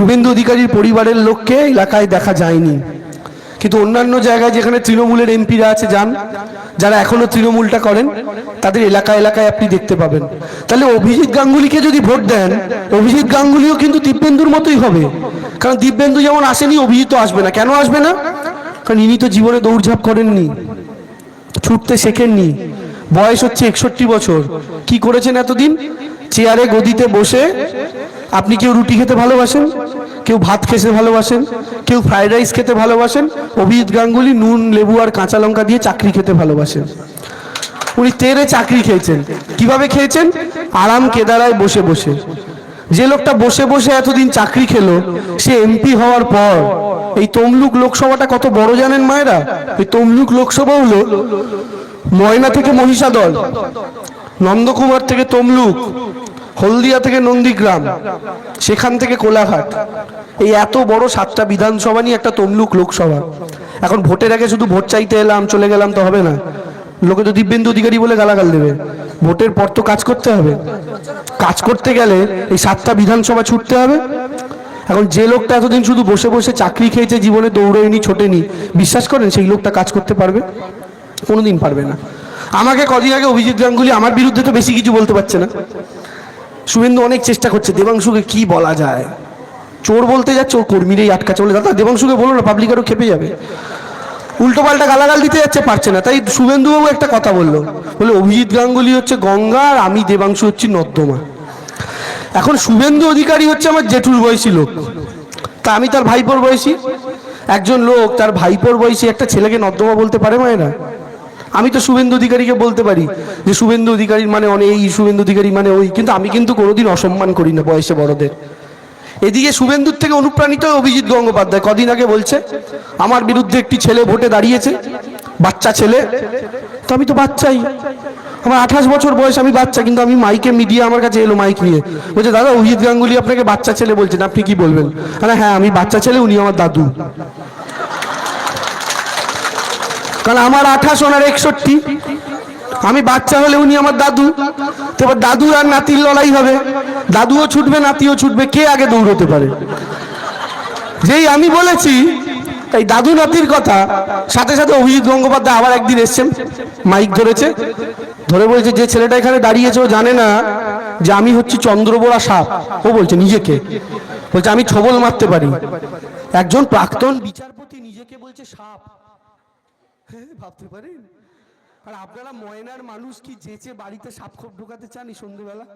শুভেন্দু অধিকারীর পরিবারের লোককে এলাকায় দেখা যায়নি। কিন্তু অন্যান্য জায়গায় যেখানে তৃণমূলের এমপিরা আছে, যান, যারা এখনও তৃণমূলটা করেন, তাদের এলাকা এলাকায় আপনি দেখতে পাবেন। তাহলে অভিজিৎ গাঙ্গুলিকে যদি ভোট দেন, অভিজিৎ গাঙ্গুলিও কিন্তু দিব্যেন্দুর মতোই হবে। কারণ দিব্যেন্দু যেমন আসেনি, অভিজিৎ আসবে না। কেন আসবে না? কারণ ইনি তো জীবনে দৌড়ঝাঁপ করেননি, ছুটতে শেখেননি। বয়স হচ্ছে একষট্টি বছর। কি করেছেন এতদিন? চেয়ারে গদিতে বসে আপনি কেউ রুটি খেতে ভালোবাসেন? কেউ ভাত খেতে ভালোবাসেন? কেউ ফ্রাইড রাইস খেতে ভালোবাসেন? অভিজিৎ গাঙ্গুলি, নুন, লেবু আর কাঁচা লঙ্কা দিয়ে চাকরি খেতে ভালোবাসেন। উনি তেরে চাকরি খেয়েছেন। কীভাবে খেয়েছেন? আরাম কেদারায় বসে বসে। যে লোকটা বসে বসে এতদিন চাকরি খেলো, সে এমপি হওয়ার পর, এই তমলুক লোকসভাটা কত বড় জানেন মায়েরা? এই তমলুক লোকসভা হলো ময়না থেকে মহিষাদল। নন্দকুমার থেকে তমলুক, হলদিয়া থেকে নন্দীগ্রাম, সেখান থেকে কোলাঘাট। এই এত বড় সাতটা বিধানসভা নিয়ে একটা তমলুক লোকসভা। এখন ভোটের আগে শুধু ভোট চাইতে এলাম, চলে গেলাম তো হবে না। লোকে তো দিব্যেন্দু অধিকারী বলে গালাগাল দেবে। ভোটের পর তো কাজ করতে হবে। কাজ করতে গেলে এই সাতটা বিধানসভা ছুটতে হবে। এখন যে লোকটা এতদিন শুধু বসে বসে চাকরি খেয়েছে, জীবনে দৌড়েনি, ছোটেনি, বিশ্বাস করেন সেই লোকটা কাজ করতে পারবে? কোনোদিন পারবে না। আমাকে কদিন আগে অভিজিৎ গাঙ্গুলি আমার বিরুদ্ধে তো বেশি কিছু বলতে পারছে না। শুভেন্দু অনেক চেষ্টা করছে, দেবাংশুকে কি বলা যায়? চোর বলতে যাচ্ছে ও কর্মীরাই আটকা চলে দাদা, দেবাংশুকে বলো না পাবলিক আরও খেপে যাবে। উল্টো পাল্টা গালাগাল দিতে যাচ্ছে, পারছে না। তাই শুভেন্দুবাবু একটা কথা বলল। বলে অভিজিৎ গাঙ্গুলি হচ্ছে গঙ্গা আর আমি দেবাংশু হচ্ছি নর্দমা। এখন শুভেন্দু অধিকারী হচ্ছে আমার জেঠুর বয়সী লোক। তা আমি তার ভাইপোর বয়সী। একজন লোক, তার ভাইপোর বয়সী একটা ছেলেকে নর্দমা বলতে পারে মায়েরা? আমি তো শুভেন্দু অধিকারীকে বলতে পারি যে শুভেন্দু অধিকারীর মানে অনেক এই শুভেন্দু অধিকারী মানে ওই, কিন্তু আমি কিন্তু কোনোদিন অসম্মান করি না বয়সে বড়দের। এদিকে শুভেন্দুর থেকে অনুপ্রাণিত অভিজিৎ গঙ্গোপাধ্যায়, কদিন আগে বলছে, আমার বিরুদ্ধে একটি ছেলে ভোটে দাঁড়িয়েছে, বাচ্চা ছেলে। তো আমি তো বাচ্চাই। আমার আঠাশ বছর বয়স, আমি বাচ্চা, কিন্তু আমি মাইকে মিডিয়া আমার কাছে এলো মাইক নিয়ে। বলছে, দাদা, অভিজিৎ গাঙ্গুলি আপনাকে বাচ্চা ছেলে বলছেন, আপনি কি বলবেন? আরে হ্যাঁ আমি বাচ্চা ছেলে, উনি আমার দাদু। কারণ আমার আঠাশ ওনার একষট্টি। আমি বাচ্চা হলে উনি আমার দাদু। তো এবার দাদু আর নাতির লড়াই হবে। দাদুও ছুটবে, নাতিও ছুটবে, কে আগে দৌড়তে পারে? যেই আমি বলেছি এই দাদু নাতির কথা, সাথে সাথে অভিজিৎ গঙ্গোপাধ্যায় আবার একদিন এসছেন, মাইক ধরেছে। ধরে বলছে, যে ছেলেটা এখানে দাঁড়িয়েছে, ও জানে না যে আমি হচ্ছি চন্দ্রবোড়া সাপ। ও বলছে, নিজেকে। বলছে, আমি ছবল মারতে পারি। একজন প্রাক্তন বিচারপতি নিজেকে বলছে সাপ। ভাবতে পারেন। আর আপনারা ময়নার মানুষ কি যেচে বাড়িতে সাপ খোপ ঢোকাতে চান এই সন্ধেবেলা